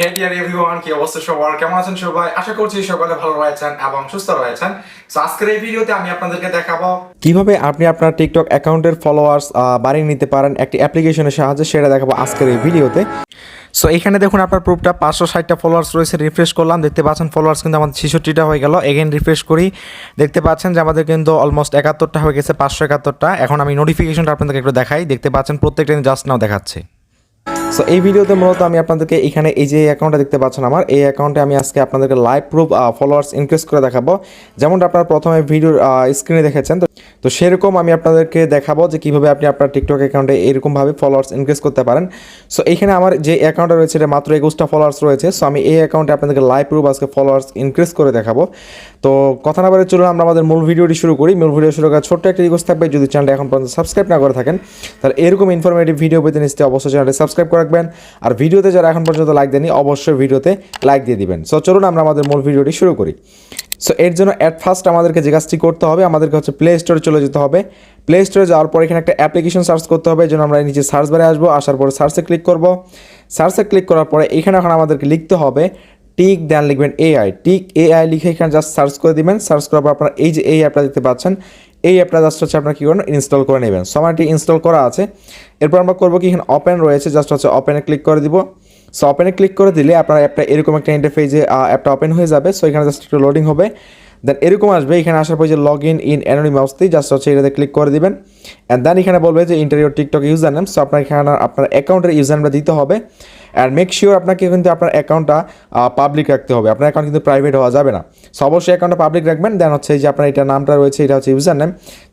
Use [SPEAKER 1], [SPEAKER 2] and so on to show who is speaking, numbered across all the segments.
[SPEAKER 1] হে everyone কি অবস্থা সবার? কেমন আছেন সবাই? আশা করছি সকলে ভালো রয়েছেন এবং সুস্থ রয়েছেন। তো আজকের এই ভিডিওতে আমি আপনাদেরকে দেখাবো
[SPEAKER 2] কীভাবে আপনি আপনার টিকটক অ্যাকাউন্টের ফলোয়ার্স বাড়িয়ে নিতে পারেন। একটি অ্যাপ্লিকেশনের সাহায্যে সেটা দেখাবো আজকের এই ভিডিওতে। সো এখানে দেখুন আপনার প্রুফটা পাঁচশো ষাটটা ফলোয়ার্স রয়েছে। রিফ্রেশ করলাম, দেখতে পাচ্ছেন ফলোয়ার্স কিন্তু আমাদের ছেষট্টিটা হয়ে গেল। এগেন রিফ্রেশ করি। দেখতে পাচ্ছেন যে আমাদের কিন্তু অলমোস্ট একাত্তরটা হয়ে গেছে, পাঁচশো একাত্তরটা। এখন আমি নোটিফিকেশনটা আপনাদেরকে একটু দেখাই। দেখতে পাচ্ছেন প্রত্যেকটা জাস্ট নাও দেখাচ্ছে। সো এই ভিডিওতে মূলত আমি আপনাদেরকে এখানে এই যে অ্যাকাউন্টটা দেখতে পাচ্ছেন আমার, এই অ্যাকাউন্টে আমি আজকে আপনাদেরকে লাইভ প্রুফ ফলোয়ার্স ইনক্রিজ করে দেখাবো। যেমনটা আপনারা প্রথমে ভিডিওর স্ক্রিনে দেখেছেন, তো তো সেরকম আমি আপনাদেরকে দেখাবো যে কীভাবে আপনি আপনার টিকটক অ্যাকাউন্টে এরকমভাবে ফলোয়ার্স ইনক্রিজ করতে পারেন। সো এখানে আমার যে অ্যাকাউন্টটা রয়েছে, এটা মাত্র একুশটা ফলোয়ার্স রয়েছে। সো আমি এই অ্যাকাউন্টে আপনাদেরকে লাইভ প্রুফ আজকে ফলোয়ার্স ইনক্রিজ করে দেখাবো। তো কথা না বলে চলুন, আমরা আমাদের মূল ভিডিওটি শুরু করি। মূল ভিডিও শুরু করার ছোট্ট একটা রিকোয়েস্ট থাকবে, যদি চ্যানেলটা এখন পর্যন্ত সাবস্ক্রাইব না করে থাকেন, তাহলে এরকম ইনফরমেটিভ ভিডিও পেতে নিশ্চয়ই অবশ্যই চ্যানেলটি সাবস্ক্রাইব করে রাখবেন। আর ভিডিওতে যারা এখন পর্যন্ত লাইক দেননি, অবশ্যই ভিডিওতে লাইক দিয়ে দিবেন। সো চলুন আমরা আমাদের মূল ভিডিওটি শুরু করি। সো এর জন্য অ্যাট ফার্স্ট আমাদেরকে যে কাজটি করতে হবে, আমাদেরকে হচ্ছে প্লে স্টোরে চলে যেতে হবে। প্লে স্টোরে যাওয়ার পর এখানে একটা অ্যাপ্লিকেশন সার্চ করতে হবে জন্য আমরা নিচে সার্চ বারে আসব। আসার পরে সার্চে ক্লিক করব। সার্চে ক্লিক করার পরে এখানে এখন আমাদেরকে লিখতে হবে টিক দেন লিখবেন এআই টিক এআই লিখে এখানে জাস্ট সার্চ করে দিবেন। সার্চ করার পর আপনারা এই যে এই অ্যাপটা দেখতে পাচ্ছেন এই অ্যাপটা জাস্ট হচ্ছে আপনার কী করবেন? ইনস্টল করে নেবেন। সো আমার এটি ইনস্টল করা আছে। এরপর আমরা করব কি, এখানে ওপেন রয়েছে। জাস্ট হচ্ছে ওপেনে ক্লিক করে দিব। সো ওপেনে ক্লিক করে দিলে আপনার অ্যাপটা এরকম একটা ইন্টারফেসে অ্যাপটা ওপেন হয়ে যাবে। সো এখানে জাস্ট একটু লোডিং হবে। দেন এরকম আসবে, এখানে আসার পর যে লগ ইন ইন অ্যানোনিমাসতেই জাস্ট হচ্ছে এটাতে ক্লিক করে দিবেন। অ্যান্ড দেন এখানে বলবে যে enter your TikTok user name so আপনার এখানে আপনার অ্যাকাউন্টের ইউজার নেমটা দিতে হবে। অ্যান্ড মেক শিওর আপনাকে কিন্তু আপনার অ্যাকাউন্টটা পাবলিক রাখতে হবে। আপনার অ্যাকাউন্ট কিন্তু প্রাইভেট হওয়া যাবে না। সো অবশ্যই অ্যাকাউন্টটা পাবলিক রাখবেন। দেন হচ্ছে যে আপনার এটা নামটা রয়েছে, এটা হচ্ছে ইউজার নেম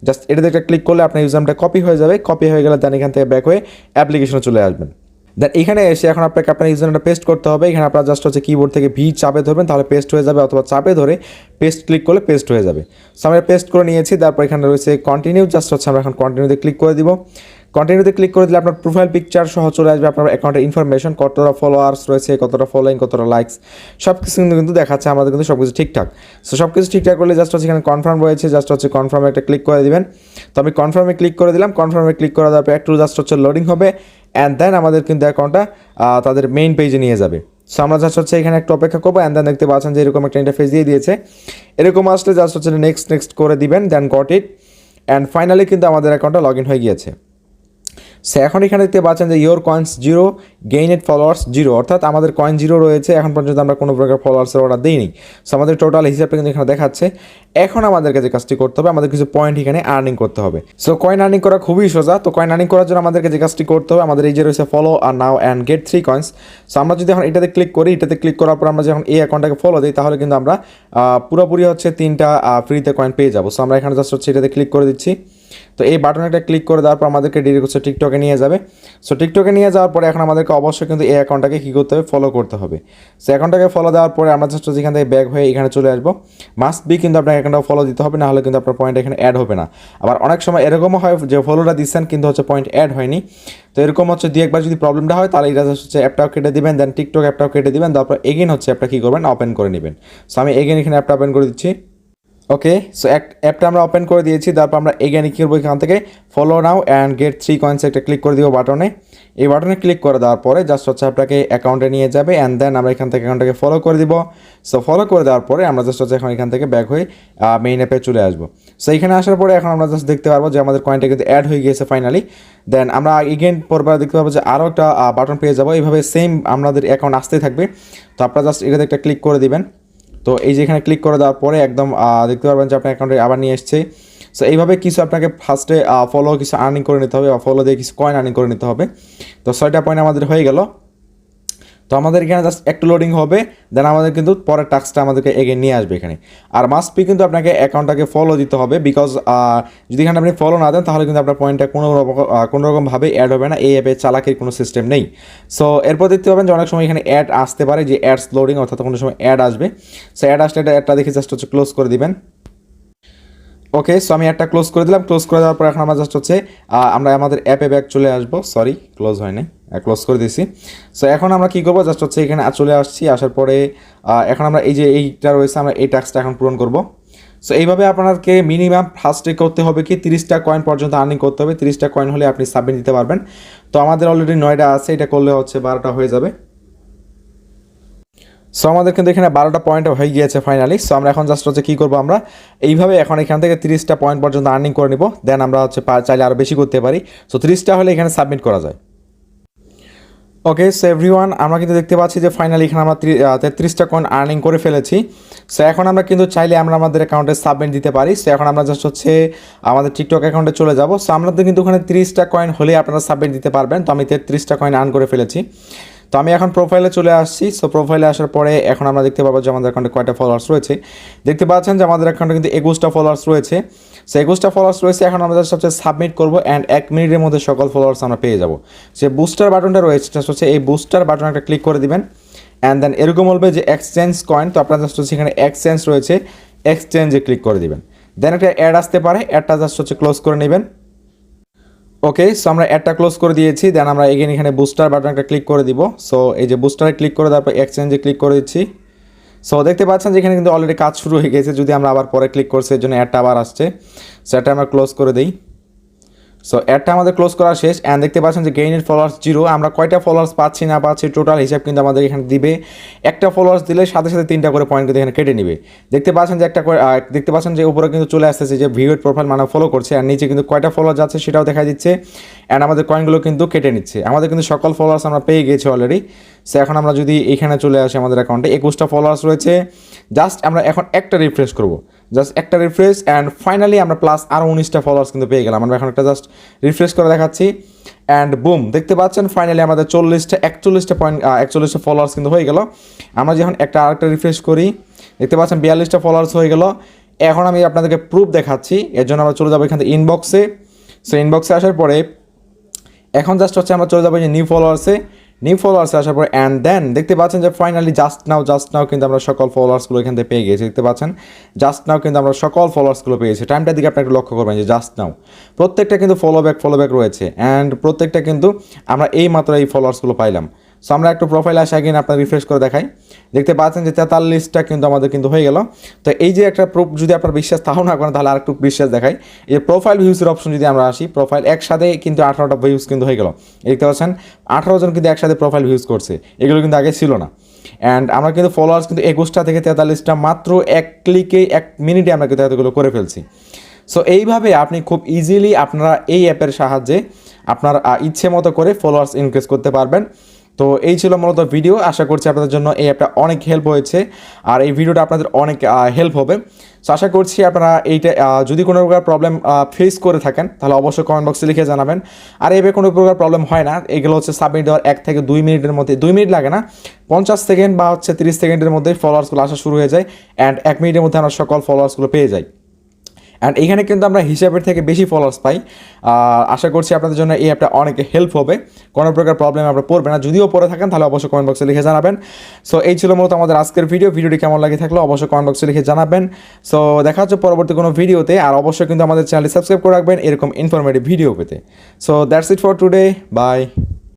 [SPEAKER 2] জাস্ট এটাতে একটা ক্লিক করলে আপনার ইউজার নেমটা কপি হয়ে যাবে। কপি হয়ে গেলে দেন এখান থেকে ব্যাক হয়ে অ্যাপ্লিকেশনে চলে আসবেন। দেন এখানে এসে এখন আপনাকে আপনার ইউজারটা পেস্ট করতে হবে। এখানে আপনার জাস্ট হচ্ছে কিবোর্ড থেকে ভি চাপে ধরবেন, তাহলে পেস্ট হয়ে যাবে অথবা চাপে ধরে পেস্ট ক্লিক করলে পেস্ট হয়ে যাবে। সো আমরা পেস্ট করে নিয়েছি, তারপর এখানে রয়েছে কন্টিনিউ জাস্ট হচ্ছে আমরা এখন কন্টিনিউতে ক্লিক করে দিব। কন্টিনিউতে ক্লিক করে দিলে আপনার প্রোফাইল পিকচার সহ চলে আসবে, আপনার অ্যাকাউন্টের ইনফরমেশন কতটা ফলোয়ার্স রয়েছে, কতটা ফলোয়িং কতটা লাইকস সব কিছু কিন্তু কিন্তু দেখাচ্ছে, আমাদের কিন্তু সব কিছু ঠিকঠাক। সো সব কিছু ঠিকঠাক করলে জাস্ট হচ্ছে এখানে কনফার্ম রয়েছে জাস্ট হচ্ছে কনফার্মে একটা ক্লিক করে দিবেন। তো আমি কনফার্মে ক্লিক করে দিলাম। কনফার্মে ক্লিক করে দেওয়ার পর একটু জাস্ট হচ্ছে লোডিং হবে। অ্যান্ড দেন আমাদের কিন্তু অ্যাকাউন্টটা তাদের মেইন পেজে নিয়ে যাবে। সো আমরা জাস্ট হচ্ছে এখানে একটু অপেক্ষা করব অ্যান্ড দেন দেখতে পাচ্ছেন যে এরকম একটা ইন্টারফেস দিয়ে দিয়েছে। এরকম আসলে জাস্ট হচ্ছে নেক্সট নেক্সট করে দিবেন then got it and finally কিন্তু আমাদের অ্যাকাউন্টটা লগ ইন হয়ে গিয়েছে। সে এখন এখানে দেখতে পাচ্ছেন যে your coins zero gained followers zero অর্থাৎ আমাদের কয়েন জিরো রয়েছে, এখন পর্যন্ত আমরা কোনো প্রকার ফলোয়ার্সের অর্ডার দিইনি। সো আমাদের টোটাল হিসাবটা কিন্তু এখানে দেখাচ্ছে। এখন আমাদেরকে যে কাজটি করতে হবে, আমাদের কিছু পয়েন্ট এখানে আর্নিং করতে হবে। সো কয়েন আর্নিং করা খুবই সোজা। তো কয়েন আর্নিং করার জন্য আমাদেরকে যে কাজটি করতে হবে, আমাদের এই যে রয়েছে follow R now and get three coins so আমরা যদি এখন এটাতে ক্লিক করি, এটাতে ক্লিক করার পর আমরা যখন এই অ্যাকাউন্টটাকে ফলো দিই, তাহলে কিন্তু আমরা পুরোপুরি হচ্ছে তিনটা ফ্রিতে কয়েন পেয়ে যাব। সো আমরা এখানে জাস্ট হচ্ছে এটাতে ক্লিক করে দিচ্ছি। তো এই বাটনটা ক্লিক করে দেওয়ার পর আমাদেরকে ডিরেক্ট হচ্ছে টিকটকে নিয়ে যাবে। সো টিকটকে নিয়ে যাওয়ার পরে এখন আমাদেরকে অবশ্যই কিন্তু এই অ্যাকাউন্টটাকে কী করতে হবে? ফলো করতে হবে। সো অ্যাকাউন্টটাকে ফলো দেওয়ার পরে আমরা জাস্ট যেখান থেকে ব্যাক হয়ে এখানে চলে আসব। মাস্ট বি কিন্তু আপনার অ্যাকাউন্টটা ফলো দিতে হবে না হলে কিন্তু আপনার পয়েন্ট এখানে অ্যাড হবে না। আবার অনেক সময় এরকমও হয় যে ফলোটা দিচ্ছেন কিন্তু হচ্ছে পয়েন্ট অ্যাড হয়নি। তো এরকম হচ্ছে দুই একবার যদি প্রবলেমটা হয়, তাহলে এটা হচ্ছে অ্যাপটাও কেটে দিবেন দেন টিকটক অ্যাপটাও কেটে দিবেন। তারপর এগেন হচ্ছে অ্যাপটা কী করবেন? ওপেন করে নেবেন। সো আমি এগেন এখানে অ্যাপটা ওপেন করে দিচ্ছি। ওকে সো অ্যাপটা আমরা ওপেন করে দিয়েছি, তারপর আমরা এগেনে কী করব এখান থেকে? Follow now and get three coins একটা ক্লিক করে দিব বাটনে এই বাটনে ক্লিক করে দেওয়ার পরে জাস্ট হচ্ছে আপনাকে অ্যাকাউন্টে নিয়ে যাবে অ্যান্ড দেন আমরা এখান থেকে অ্যাকাউন্টটাকে ফলো করে দিব। সো ফলো করে দেওয়ার পরে আমরা জাস্ট হচ্ছে এখন এখান থেকে ব্যাক হয়ে মেইন অ্যাপে চলে আসব। সো এখানে আসার পরে এখন আমরা জাস্ট দেখতে পারব যে আমাদের কয়েনটা কিন্তু অ্যাড হয়ে গিয়েছে ফাইনালি দেন আমরা এগেন পরবার দেখতে পারব যে আরও একটা বাটন পেয়ে যাব। এইভাবে সেম আমাদের অ্যাকাউন্ট আসতেই থাকবে। তো আপনারা জাস্ট এটাতে একটা ক্লিক করে দিবেন। তো এই যে এখানে ক্লিক করে দেওয়ার পরে একদম দেখতে পারবেন যে আপনার অ্যাকাউন্টে আবার নিয়ে এসছে। সো এইভাবে কিছু আপনাকে ফার্স্টে ফলো কিছু আর্নিং করে নিতে হবে বা ফলো দিয়ে কিছু কয়েন আর্নিং করে নিতে হবে। তো ছয়টা পয়েন্ট আমাদের হয়ে গেল। তো আমাদের এখানে জাস্ট একটু লোডিং হবে দেন আমাদের কিন্তু পরের টাস্কটা আমাদেরকে এগে নিয়ে আসবে এখানে। আর মাস্ট বি কিন্তু আপনাকে অ্যাকাউন্টটাকে ফলো দিতে হবে বিকজ যদি এখানে আপনি ফলো না দেন, তাহলে কিন্তু আপনার পয়েন্টটা কোনো কোনো রকমভাবে অ্যাড হবে না, এই অ্যাপে চালাকির কোনো সিস্টেম নেই। সো এরপর দেখতে পাবেন যে অনেক সময় এখানে অ্যাড আসতে পারে যে অ্যাডস লোডিং অর্থাৎ কোনো সময় অ্যাড আসবে। সো অ্যাড আসলে এটা অ্যাডটা দেখে জাস্ট হচ্ছে ক্লোজ করে দিবেন। ওকে সো আমি একটা ক্লোজ করে দিলাম। ক্লোজ করে দেওয়ার পর এখন আমরা জাস্ট হচ্ছে আমরা আমাদের অ্যাপে ব্যাক চলে আসব। সরি ক্লোজ হয়নি। ক্লোজ করে দিয়েছি। সো এখন আমরা কী করব? জাস্ট হচ্ছে এখানে চলে আসছি। আসার পরে এখন আমরা এই যে এইটা রয়েছে, আমরা এই টাস্কটা এখন পূরণ করব। সো এইভাবে আপনাকে মিনিমাম ফার্স্টে করতে হবে কি? তিরিশটা কয়েন পর্যন্ত আর্নিং করতে হবে। তিরিশটা কয়েন হলে আপনি সাবমিট দিতে পারবেন। তো আমাদের অলরেডি নয়টা আছে। এটা করলে হচ্ছে বারোটা হয়ে যাবে। সো আমাদের কিন্তু এখানে বারোটা পয়েন্ট হয়ে গিয়েছে ফাইনালি সো আমরা এখন জাস্ট হচ্ছে কী করব আমরা? এইভাবে এখন এখান থেকে তিরিশটা পয়েন্ট পর্যন্ত আর্নিং করে নিব দেন আমরা হচ্ছে চাইলে আরও বেশি করতে পারি। সো তিরিশটা হলে এখানে সাবমিট করা যায়। ওকে সো এভরিওয়ান আমরা কিন্তু দেখতে পাচ্ছি যে ফাইনালি এখানে আমরা তেত্রিশটা কয়েন আর্নিং করে ফেলেছি। সো এখন আমরা কিন্তু চাইলে আমরা আমাদের অ্যাকাউন্টে সাবমিট দিতে পারি। সো এখন আমরা জাস্ট হচ্ছে আমাদের টিকটক অ্যাকাউন্টে চলে যাব। সো আমাদের কিন্তু ওখানে তিরিশটা কয়েন হলে আপনারা সাবমিট দিতে পারবেন। তো আমি তেত্রিশটা কয়েন আর্ন করে ফেলেছি। তো আমি এখন প্রোফাইলে চলে আসছি। সো প্রোফাইলে আসার পরে এখন আমরা দেখতে পাবো যে আমাদের অ্যাকাউন্টে কয়টা ফলোয়ার্স রয়েছে। দেখতে পাচ্ছেন যে আমাদের অ্যাকাউন্টে কিন্তু একুশটা ফলোয়ার্স রয়েছে। সো একুশটা ফলোয়ার্স রয়েছে, এখন আমরা জাস্ট হচ্ছে সাবমিট করব অ্যান্ড এক মিনিটের মধ্যে সকল ফলোয়ার্স আমরা পেয়ে যাব। যে বুস্টার বাটনটা রয়েছে just হচ্ছে এই বুস্টার বাটন একটা ক্লিক করে দিবেন। অ্যান্ড দেন এরকম বলবে যে এক্সচেঞ্জ কয়েন তো আপনার জাস্ট হচ্ছে এখানে এক্সচেঞ্জ রয়েছে এক্সচেঞ্জে ক্লিক করে দিবেন। দেন একটা অ্যাড আসতে পারে অ্যাডটা জাস্ট হচ্ছে ক্লোজ করে নেবেন। ওকে সো আমরা অ্যাডটা ক্লোজ করে দিয়েছি দেন আমরা এগেন এখানে বুস্টার বাটনটা ক্লিক করে দিব। সো এই যে বুস্টারে ক্লিক করে তারপর এক্সচেঞ্জে ক্লিক করে দিচ্ছি। সো দেখতে পাচ্ছেন যে এখানে কিন্তু অলরেডি কাজ শুরু হয়ে গেছে, যদি আমরা আবার পরে ক্লিক করছি, এর জন্য অ্যাডটা আবার আসছে। সো এটা আমরা ক্লোজ করে দিই। সো অ্যাডটা আমাদের ক্লোজ করা শেষ অ্যান্ড দেখতে পাচ্ছেন যে গেইনের ফলোয়ার্স জিরো আমরা কয়টা ফলোয়ার্স পাচ্ছি, না পাচ্ছি টোটাল হিসাব কিন্তু আমাদের এখানে দিবে। একটা ফলোয়ার্স দিলে সাথে সাথে তিনটা করে পয়েন্ট কিন্তু এখানে কেটে নিবে। দেখতে পাচ্ছেন যে একটা দেখতে পাচ্ছেন যে উপরে কিন্তু চলে আসতেছে যে ভিউড প্রোফাইল মানে ফলো করছে, আর নিচে কিন্তু কয়টা ফলোয়ার যাচ্ছে সেটাও দেখা দিচ্ছে। অ্যান্ড আমাদের কয়েনগুলো কিন্তু কেটে নিচ্ছে। আমাদের কিন্তু সকল ফলোয়ার্স আমরা পেয়ে গেছি অলরেডি সো এখন আমরা যদি এখানে চলে আসি আমাদের অ্যাকাউন্টে একুশটা ফলোয়ার্স রয়েছে। জাস্ট আমরা এখন একটা রিফ্রেশ করব। জাস্ট একটা রিফ্রেশ অ্যান্ড ফাইনালি আমরা প্লাস আরও উনিশটা ফলোয়ার্স কিন্তু পেয়ে গেলাম। আমরা এখন একটা জাস্ট রিফ্রেশ করে দেখাচ্ছি। অ্যান্ড বুম দেখতে পাচ্ছেন ফাইনালি আমাদের চল্লিশটা, একচল্লিশটা পয়েন্ট একচল্লিশটা ফলোয়ার্স কিন্তু হয়ে গেল। আমরা যখন একটা আরেকটা রিফ্রেশ করি, দেখতে পাচ্ছেন বিয়াল্লিশটা ফলোয়ার্স হয়ে গেল। এখন আমি আপনাদেরকে প্রুফ দেখাচ্ছি। এর জন্য আমরা চলে যাব এখান থেকে ইনবক্সে সো ইনবক্সে আসার পরে, এখন জাস্ট হচ্ছে আমরা চলে যাব যে নিউ ফলোয়ার্সে নিউ ফলোয়ার্স আসার পর অ্যান্ড দেন দেখতে পাচ্ছেন যে finally just now just now কিন্তু আমরা সকল ফলোয়ার্সগুলো এখান থেকে পেয়ে গেছি, দেখতে পাচ্ছেন? জাস্ট নাও কিন্তু আমরা সকল ফলোয়ার্সগুলো পেয়েছি। টাইমটার দিকে আপনি একটু লক্ষ্য করবেন যে জাস্ট নাও প্রত্যেকটা কিন্তু ফলো ব্যাক ফলো ব্যাক রয়েছে অ্যান্ড প্রত্যেকটা কিন্তু আমরা এই মাত্র এই ফলোয়ার্সগুলো পাইলাম। সো আমরা একটু প্রোফাইল আসে আগে আপনার রিফ্রেশ করে দেখাই। দেখতে পাচ্ছেন যে তেতাল্লিশটা কিন্তু আমাদের কিন্তু হয়ে গেল। তো এই যে একটা প্রুফ যদি আপনার বিশ্বাস তাও না করেন, তাহলে আরেকটু বিশ্বাস দেখাই। এই যে প্রোফাইল ভিউসের অপশন যদি আমরা আসি প্রোফাইল একসাথে কিন্তু আঠারোটা ভিউজ কিন্তু হয়ে গেল। দেখতে পাচ্ছেন, আঠারো জন কিন্তু একসাথে প্রোফাইল ভিউজ করছে। এগুলো কিন্তু আগে ছিল না। অ্যান্ড আমরা কিন্তু ফলোয়ার্স কিন্তু একুশটা থেকে তেতাল্লিশটা মাত্র এক ক্লিকে এক মিনিটে আমরা কিন্তু এতগুলো করে ফেলছি। সো এইভাবে আপনি খুব ইজিলি আপনারা এই অ্যাপের সাহায্যে আপনার ইচ্ছে মতো করে ফলোয়ার্স ইনক্রিজ করতে পারবেন। তো এই ছিল মূলত ভিডিও আশা করছি আপনাদের জন্য এই অ্যাপটা অনেক হেল্প হয়েছে, আর এই ভিডিওটা আপনাদের অনেক হেল্প হবে। সো আশা করছি আপনারা এইটা যদি কোনো প্রকার প্রবলেম ফেস করে থাকেন, তাহলে অবশ্যই কমেন্ট বক্সে লিখে জানাবেন। আর এভাবে কোনো প্রকার প্রবলেম হয় না, এগুলো হচ্ছে সাবমিট দেওয়ার এক থেকে দুই মিনিটের মধ্যে, দুই মিনিট লাগে না, পঞ্চাশ সেকেন্ড বা হচ্ছে তিরিশ সেকেন্ডের মধ্যে ফলোয়ার্সগুলো আসা শুরু হয়ে যায় অ্যান্ড এক মিনিটের মধ্যে আমরা সকল ফলোয়ার্সগুলো পেয়ে যাই। অ্যান্ড এখানে কিন্তু আমরা হিসাবের থেকে বেশি ফলোয়ার্স পাই। আশা করছি আপনাদের জন্য এই অ্যাপটা অনেক হেল্প হবে। কোনো প্রকার প্রবলেম আপনারা পড়বে না। যদিও পড়ে থাকেন, তাহলে অবশ্যই কমেন্ট বক্সে লিখে জানাবেন। সো এই ছিল মূলত আমাদের আজকের ভিডিও ভিডিওটি কেমন লাগে থাকলে অবশ্যই কমেন্ট বক্সে লিখে জানাবেন। সো দেখা হচ্ছে পরবর্তী কোনো ভিডিওতে আর অবশ্যই কিন্তু আমাদের চ্যানেলটি সাবস্ক্রাইব করে রাখবেন এরকম ইনফরমেটিভ ভিডিও পেতে। So that's it for today bye